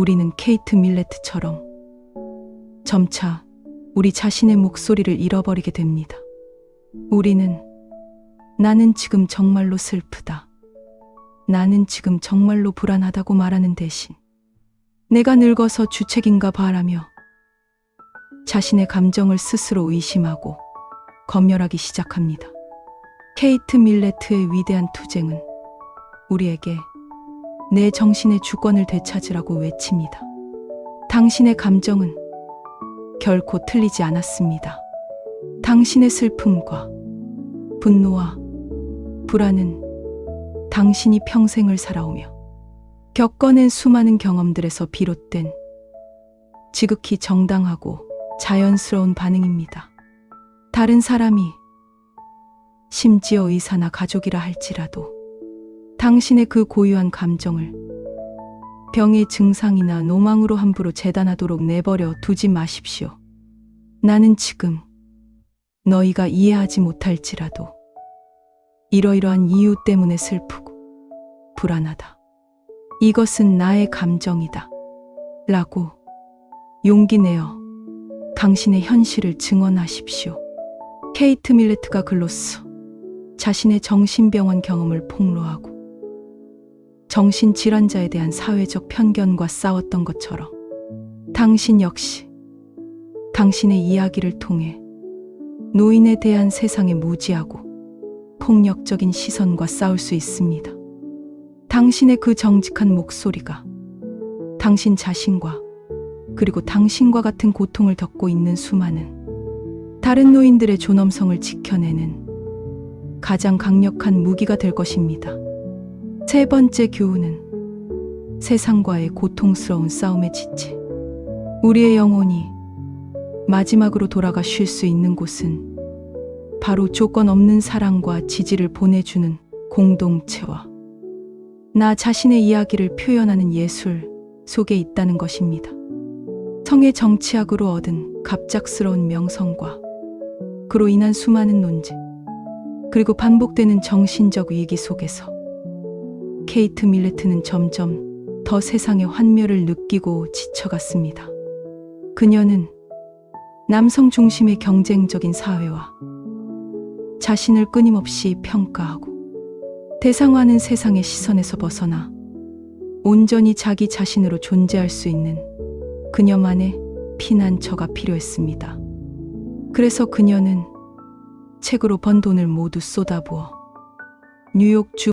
우리는 케이트 밀레트처럼 점차 우리 자신의 목소리를 잃어버리게 됩니다. 우리는 나는 지금 정말로 슬프다. 나는 지금 정말로 불안하다고 말하는 대신 내가 늙어서 주책인가 바라며 자신의 감정을 스스로 의심하고 검열하기 시작합니다. 케이트 밀레트의 위대한 투쟁은 우리에게 내 정신의 주권을 되찾으라고 외칩니다. 당신의 감정은 결코 틀리지 않았습니다. 당신의 슬픔과 분노와 불안은 당신이 평생을 살아오며 겪어낸 수많은 경험들에서 비롯된 지극히 정당하고 자연스러운 반응입니다. 다른 사람이 심지어 의사나 가족이라 할지라도 당신의 그 고유한 감정을 병의 증상이나 노망으로 함부로 재단하도록 내버려 두지 마십시오. 나는 지금 너희가 이해하지 못할지라도 이러이러한 이유 때문에 슬프고 불안하다. 이것은 나의 감정이다. 라고 용기 내어 당신의 현실을 증언하십시오. 케이트 밀레트가 글로써 자신의 정신병원 경험을 폭로하고 정신질환자에 대한 사회적 편견과 싸웠던 것처럼 당신 역시 당신의 이야기를 통해 노인에 대한 세상의 무지하고 폭력적인 시선과 싸울 수 있습니다. 당신의 그 정직한 목소리가 당신 자신과 그리고 당신과 같은 고통을 겪고 있는 수많은 다른 노인들의 존엄성을 지켜내는 가장 강력한 무기가 될 것입니다. 세 번째 교훈은 세상과의 고통스러운 싸움에 지치 우리의 영혼이 마지막으로 돌아가 쉴 수 있는 곳은 바로 조건 없는 사랑과 지지를 보내주는 공동체와 나 자신의 이야기를 표현하는 예술 속에 있다는 것입니다. 성의 정치학으로 얻은 갑작스러운 명성과 그로 인한 수많은 논쟁, 그리고 반복되는 정신적 위기 속에서 케이트 밀레트는 점점 더 세상의 환멸을 느끼고 지쳐갔습니다. 그녀는 남성 중심의 경쟁적인 사회와 자신을 끊임없이 평가하고 대상화하는 세상의 시선에서 벗어나 온전히 자기 자신으로 존재할 수 있는 그녀만의 피난처가 필요했습니다. 그래서 그녀는 책으로 번 돈을 모두 쏟아부어 뉴욕 주